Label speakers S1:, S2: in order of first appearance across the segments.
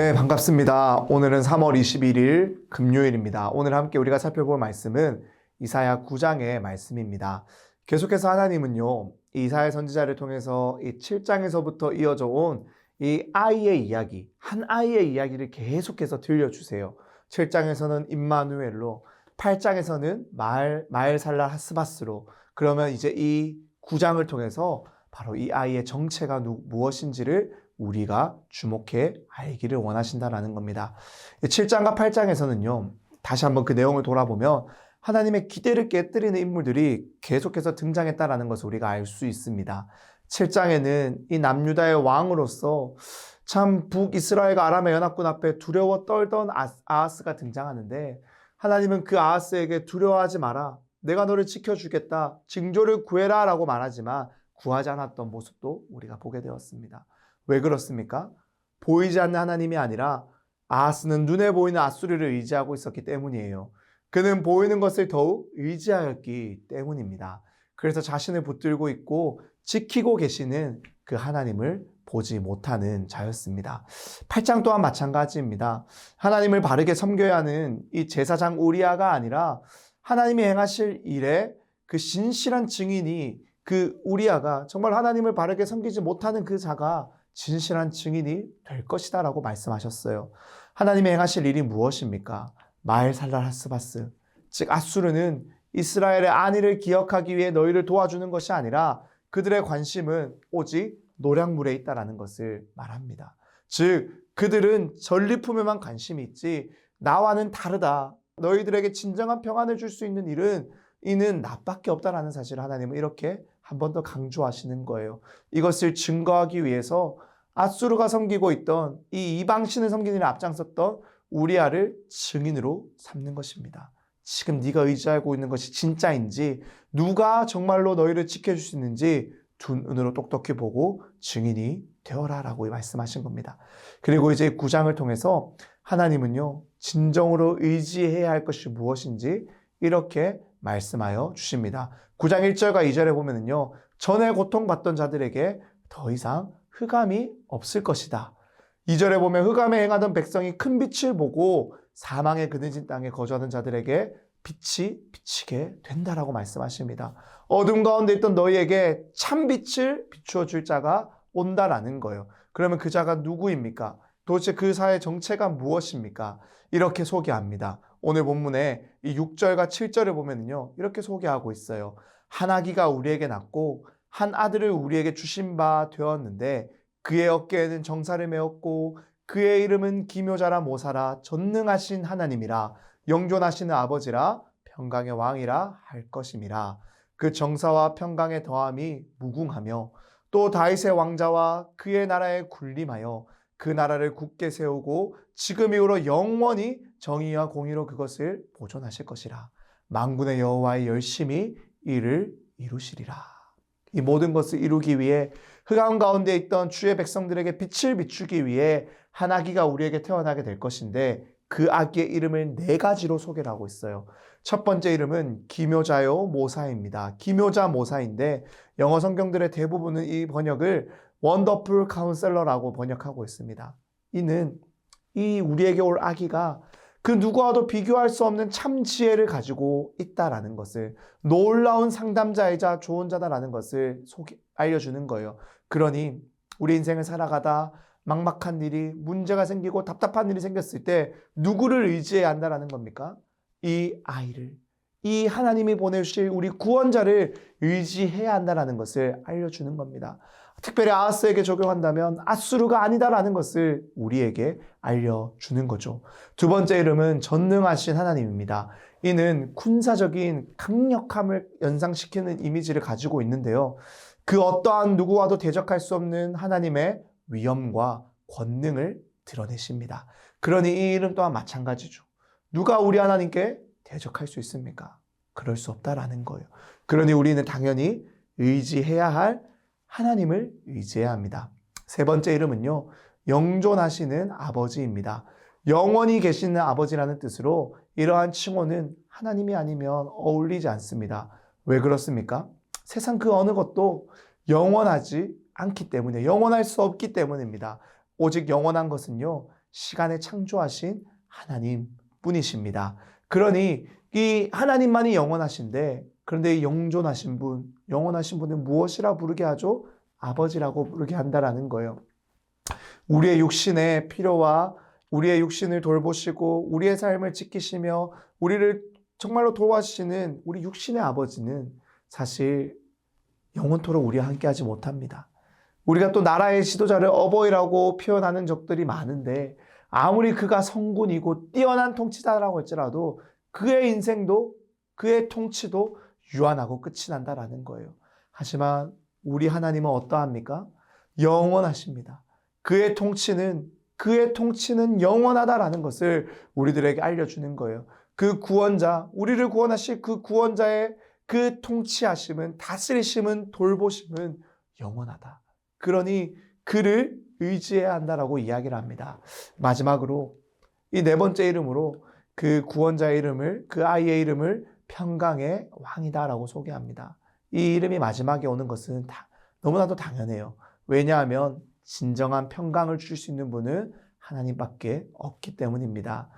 S1: 네, 반갑습니다. 오늘은 3월 21일 금요일입니다. 오늘 함께 우리가 살펴볼 말씀은 이사야 9장의 말씀입니다. 계속해서 하나님은요, 이 이사야 선지자를 통해서 이 7장에서부터 이어져 온 이 아이의 이야기, 한 아이의 이야기를 계속해서 들려주세요. 7장에서는 임마누엘로, 8장에서는 마을, 마엘살라 하스바스로, 그러면 이제 이 9장을 통해서 바로 이 아이의 정체가 누, 무엇인지를 우리가 주목해 알기를 원하신다라는 겁니다. 7장과 8장에서는요, 다시 한번 그 내용을 돌아보면 하나님의 기대를 깨뜨리는 인물들이 계속해서 등장했다라는 것을 우리가 알 수 있습니다. 7장에는 이 남유다의 왕으로서 참 북이스라엘과 아람의 연합군 앞에 두려워 떨던 아- 아하스가 등장하는데 하나님은 그 아하스에게 두려워하지 마라. 내가 너를 지켜주겠다. 징조를 구해라 라고 말하지만 구하지 않았던 모습도 우리가 보게 되었습니다. 왜 그렇습니까? 보이지 않는 하나님이 아니라 아하스는 눈에 보이는 아수리를 의지하고 있었기 때문이에요. 그는 보이는 것을 더욱 의지하였기 때문입니다. 그래서 자신을 붙들고 있고 지키고 계시는 그 하나님을 보지 못하는 자였습니다. 8장 또한 마찬가지입니다. 하나님을 바르게 섬겨야 하는 이 제사장 우리아가 아니라 하나님이 행하실 일에 그 신실한 증인이 그 우리아가 정말 하나님을 바르게 섬기지 못하는 그 자가 진실한 증인이 될 것이다 라고 말씀하셨어요. 하나님이 행하실 일이 무엇입니까? 마엘살랄 하스바스. 즉 아수르는 이스라엘의 안위를 기억하기 위해 너희를 도와주는 것이 아니라 그들의 관심은 오직 노량물에 있다라는 것을 말합니다. 즉 그들은 전리품에만 관심이 있지 나와는 다르다. 너희들에게 진정한 평안을 줄 수 있는 일은 이는 나밖에 없다라는 사실을 하나님은 이렇게 한 번 더 강조하시는 거예요. 이것을 증거하기 위해서 아수르가 섬기고 있던 이 이방신을 섬기는 일에 앞장섰던 우리아를 증인으로 삼는 것입니다. 지금 네가 의지하고 있는 것이 진짜인지 누가 정말로 너희를 지켜줄 수 있는지 두 눈으로 똑똑히 보고 증인이 되어라라고 말씀하신 겁니다. 그리고 이제 구장을 통해서 하나님은요 진정으로 의지해야 할 것이 무엇인지 이렇게 말씀하여 주십니다. 9장 1절과 2절에 보면은요 전에 고통받던 자들에게 더 이상 흑암이 없을 것이다. 2절에 보면 흑암에 행하던 백성이 큰 빛을 보고 사망의 그늘진 땅에 거주하던 자들에게 빛이 비치게 된다라고 말씀하십니다. 어둠 가운데 있던 너희에게 참 빛을 비추어 줄 자가 온다라는 거예요. 그러면 그 자가 누구입니까? 도대체 그 사의 정체가 무엇입니까? 이렇게 소개합니다. 오늘 본문에 이 6절과 7절을 보면요. 이렇게 소개하고 있어요. 한 아기가 우리에게 낳고 한 아들을 우리에게 주신 바 되었는데 그의 어깨에는 정사를 메었고 그의 이름은 기묘자라 모사라 전능하신 하나님이라 영존하시는 아버지라 평강의 왕이라 할 것임이라 그 정사와 평강의 더함이 무궁하며 또 다윗의 왕자와 그의 나라에 군림하여 그 나라를 굳게 세우고 지금 이후로 영원히 정의와 공의로 그것을 보존하실 것이라 만군의 여호와의 열심히 이를 이루시리라 이 모든 것을 이루기 위해 흑암 가운데 있던 주의 백성들에게 빛을 비추기 위해 한 아기가 우리에게 태어나게 될 것인데 그 아기의 이름을 네 가지로 소개를 하고 있어요. 첫 번째 이름은 기묘자요 모사입니다. 기묘자 모사인데 영어 성경들의 대부분은 이 번역을 원더풀 카운셀러라고 번역하고 있습니다. 이는 이 우리에게 올 아기가 그 누구와도 비교할 수 없는 참 지혜를 가지고 있다라는 것을 놀라운 상담자이자 조언자다라는 것을 소개, 알려주는 거예요. 그러니 우리 인생을 살아가다 막막한 일이 문제가 생기고 답답한 일이 생겼을 때 누구를 의지해야 한다라는 겁니까? 이 아이를 이 하나님이 보내주실 우리 구원자를 의지해야 한다라는 것을 알려주는 겁니다. 특별히 아하스에게 적용한다면 아수르가 아니다라는 것을 우리에게 알려주는 거죠. 두 번째 이름은 전능하신 하나님입니다. 이는 군사적인 강력함을 연상시키는 이미지를 가지고 있는데요. 그 어떠한 누구와도 대적할 수 없는 하나님의 위엄과 권능을 드러내십니다. 그러니 이 이름 또한 마찬가지죠. 누가 우리 하나님께 대적할 수 있습니까? 그럴 수 없다라는 거예요. 그러니 우리는 당연히 의지해야 할 하나님을 의지해야 합니다. 세 번째 이름은요, 영존하시는 아버지입니다. 영원히 계시는 아버지라는 뜻으로 이러한 칭호는 하나님이 아니면 어울리지 않습니다. 왜 그렇습니까? 세상 그 어느 것도 영원하지 않기 때문에, 영원할 수 없기 때문입니다. 오직 영원한 것은요, 시간을 창조하신 하나님 뿐이십니다. 그러니 이 하나님만이 영원하신데 그런데 이 영존하신 분, 영원하신 분은 무엇이라 부르게 하죠? 아버지라고 부르게 한다라는 거예요. 우리의 육신의 필요와 우리의 육신을 돌보시고 우리의 삶을 지키시며 우리를 정말로 도와주시는 우리 육신의 아버지는 사실 영원토록 우리와 함께하지 못합니다. 우리가 또 나라의 지도자를 어버이라고 표현하는 적들이 많은데 아무리 그가 성군이고 뛰어난 통치자라고 할지라도 그의 인생도 그의 통치도 유한하고 끝이 난다라는 거예요. 하지만 우리 하나님은 어떠합니까? 영원하십니다. 그의 통치는 그의 통치는 영원하다라는 것을 우리들에게 알려주는 거예요. 그 구원자, 우리를 구원하실 그 구원자의 그 통치하심은 다스리심은 돌보심은 영원하다. 그러니 그를 의지해야 한다라고 이야기를 합니다. 마지막으로 이 네 번째 이름으로 그 구원자의 이름을 그 아이의 이름을 평강의 왕이다라고 소개합니다. 이 이름이 마지막에 오는 것은 다, 너무나도 당연해요. 왜냐하면 진정한 평강을 줄수 있는 분은 하나님밖에 없기 때문입니다.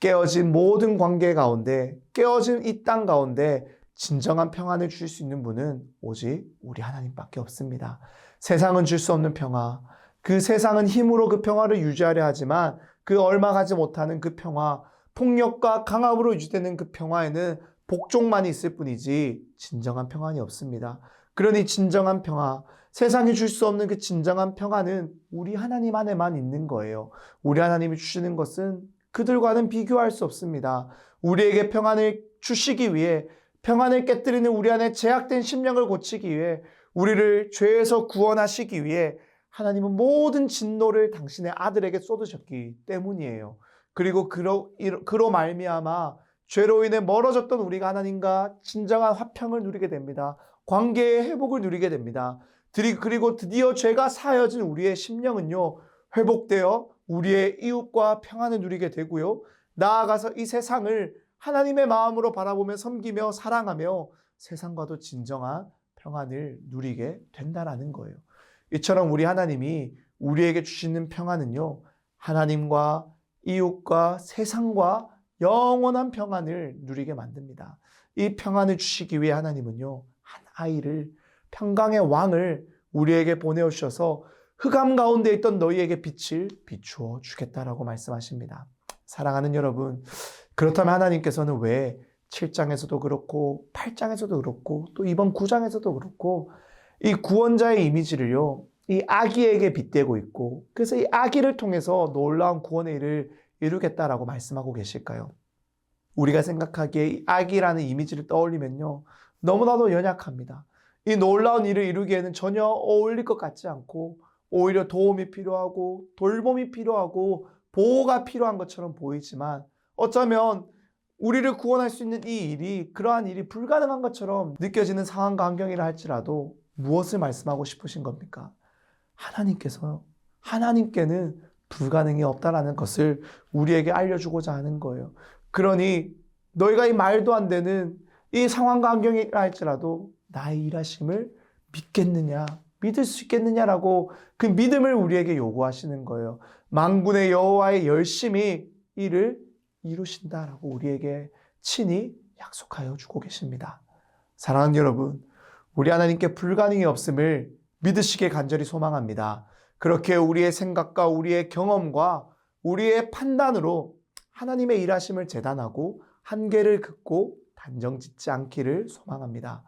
S1: 깨어진 모든 관계 가운데, 깨어진 이 땅 가운데 진정한 평안을 줄수 있는 분은 오직 우리 하나님밖에 없습니다. 세상은 줄 수 없는 평화, 그 세상은 힘으로 그 평화를 유지하려 하지만 그 얼마 가지 못하는 그 평화, 폭력과 강압으로 유지되는 그 평화에는 복종만 있을 뿐이지 진정한 평안이 없습니다. 그러니 진정한 평화, 세상이 줄 수 없는 그 진정한 평안은 우리 하나님 안에만 있는 거예요. 우리 하나님이 주시는 것은 그들과는 비교할 수 없습니다. 우리에게 평안을 주시기 위해 평안을 깨뜨리는 우리 안에 제약된 심령을 고치기 위해 우리를 죄에서 구원하시기 위해 하나님은 모든 진노를 당신의 아들에게 쏟으셨기 때문이에요. 그리고 그로, 그로 말미암아 죄로 인해 멀어졌던 우리가 하나님과 진정한 화평을 누리게 됩니다. 관계의 회복을 누리게 됩니다. 그리고 드디어 죄가 사여진 우리의 심령은요, 회복되어 우리의 이웃과 평안을 누리게 되고요. 나아가서 이 세상을 하나님의 마음으로 바라보며 섬기며 사랑하며 세상과도 진정한 평안을 누리게 된다라는 거예요. 이처럼 우리 하나님이 우리에게 주시는 평안은요, 하나님과 이웃과 세상과 영원한 평안을 누리게 만듭니다. 이 평안을 주시기 위해 하나님은요, 한 아이를, 평강의 왕을 우리에게 보내오셔서 흑암 가운데 있던 너희에게 빛을 비추어 주겠다라고 말씀하십니다. 사랑하는 여러분, 그렇다면 하나님께서는 왜 7장에서도 그렇고 8장에서도 그렇고 또 이번 9장에서도 그렇고 이 구원자의 이미지를요. 이 아기에게 빗대고 있고 그래서 이 아기를 통해서 놀라운 구원의 일을 이루겠다라고 말씀하고 계실까요? 우리가 생각하기에 이 아기라는 이미지를 떠올리면요. 너무나도 연약합니다. 이 놀라운 일을 이루기에는 전혀 어울릴 것 같지 않고 오히려 도움이 필요하고 돌봄이 필요하고 보호가 필요한 것처럼 보이지만 어쩌면 우리를 구원할 수 있는 이 일이 그러한 일이 불가능한 것처럼 느껴지는 상황과 환경이라 할지라도 무엇을 말씀하고 싶으신 겁니까? 하나님께서요. 하나님께는 불가능이 없다라는 것을 우리에게 알려주고자 하는 거예요. 그러니 너희가 이 말도 안 되는 이 상황과 환경이라 할지라도 나의 일하심을 믿겠느냐, 믿을 수 있겠느냐라고 그 믿음을 우리에게 요구하시는 거예요. 망군의 여호와의 열심히 이를 이루신다라고 우리에게 친히 약속하여 주고 계십니다. 사랑하는 여러분, 우리 하나님께 불가능이 없음을 믿으시길 간절히 소망합니다. 그렇게 우리의 생각과 우리의 경험과 우리의 판단으로 하나님의 일하심을 재단하고 한계를 긋고 단정 짓지 않기를 소망합니다.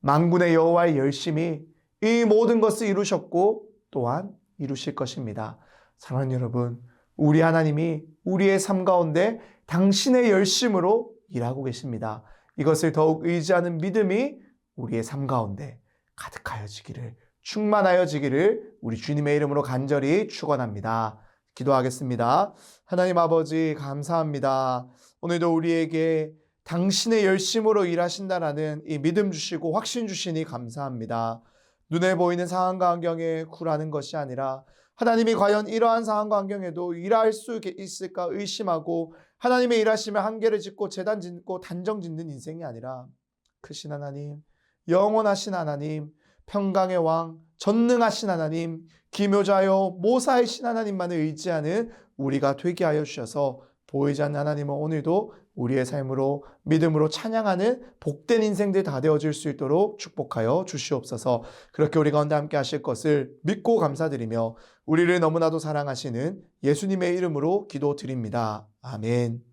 S1: 망군의 여호와의 열심히 이 모든 것을 이루셨고 또한 이루실 것입니다. 사랑하는 여러분, 우리 하나님이 우리의 삶 가운데 당신의 열심으로 일하고 계십니다. 이것을 더욱 의지하는 믿음이 우리의 삶 가운데 가득하여지기를 충만하여지기를 우리 주님의 이름으로 간절히 축원합니다. 기도하겠습니다. 하나님 아버지 감사합니다. 오늘도 우리에게 당신의 열심으로 일하신다라는 이 믿음 주시고 확신 주시니 감사합니다. 눈에 보이는 상황과 환경에 굴하는 것이 아니라 하나님이 과연 이러한 상황과 환경에도 일할 수 있을까 의심하고 하나님의 일하심에 한계를 짓고 재단 짓고 단정 짓는 인생이 아니라 크신 하나님, 영원하신 하나님, 평강의 왕, 전능하신 하나님, 기묘자여 모사이신 하나님만을 의지하는 우리가 되게 하여 주셔서 보이지 않는 하나님은 오늘도 우리의 삶으로 믿음으로 찬양하는 복된 인생들 다 되어질 수 있도록 축복하여 주시옵소서. 그렇게 우리 가운데 함께 하실 것을 믿고 감사드리며 우리를 너무나도 사랑하시는 예수님의 이름으로 기도드립니다. 아멘.